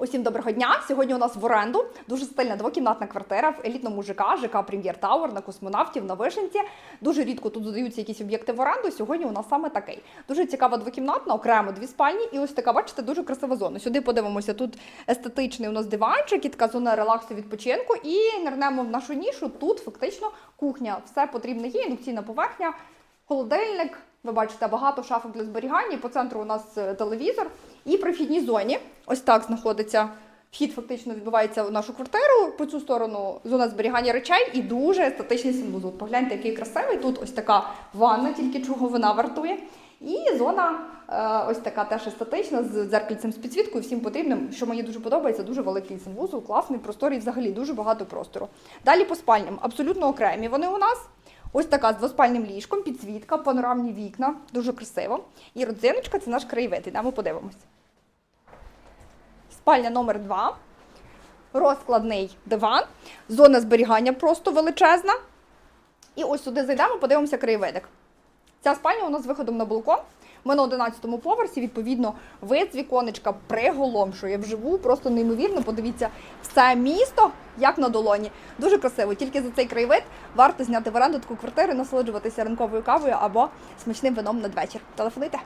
Усім доброго дня! Сьогодні у нас в оренду дуже стильна двокімнатна квартира в елітному ЖК, ЖК Прем'єр Тауер на космонавтів на Вишенці. Дуже рідко тут задаються якісь об'єкти в оренду. Сьогодні у нас саме такий. Дуже цікава двокімнатна, окремо дві спальні. І ось така, бачите, дуже красива зона. Сюди подивимося. Тут естетичний у нас диванчик, і така зона релаксу відпочинку. І нирнемо в нашу нішу. Тут фактично кухня. Все потрібне є, індукційна поверхня, холодильник. Ви бачите багато шафок для зберігання. По центру у нас е, телевізор. І при вхідній зоні ось так знаходиться. Вхід фактично відбувається в нашу квартиру. По цю сторону зона зберігання речей і дуже естетичний санвузол. Погляньте, який красивий. Тут ось така ванна, тільки чого вона вартує. І зона е, ось така теж естетична з дзеркальцем з підсвіткою, всім потрібним. Що мені дуже подобається, дуже великий санвузол, класний простор і взагалі дуже багато простору. Далі по спальням абсолютно окремі вони у нас. Ось така з двоспальним ліжком, підсвітка, панорамні вікна, дуже красиво. І родзиночка це наш краєвид. Ідемо подивимось. Спальня номер 2 розкладний диван, зона зберігання просто величезна. І ось сюди зайдемо, подивимося краєвидик. Ця спальня у нас з виходом на балкон. Ми на 11-му поверсі, відповідно, вид з віконечка приголомшує вживу, просто неймовірно. Подивіться, все місто як на долоні. Дуже красиво. Тільки за цей краєвид варто зняти в оренду таку квартиру, насолоджуватися ранковою кавою або смачним вином надвечір. Телефонуйте.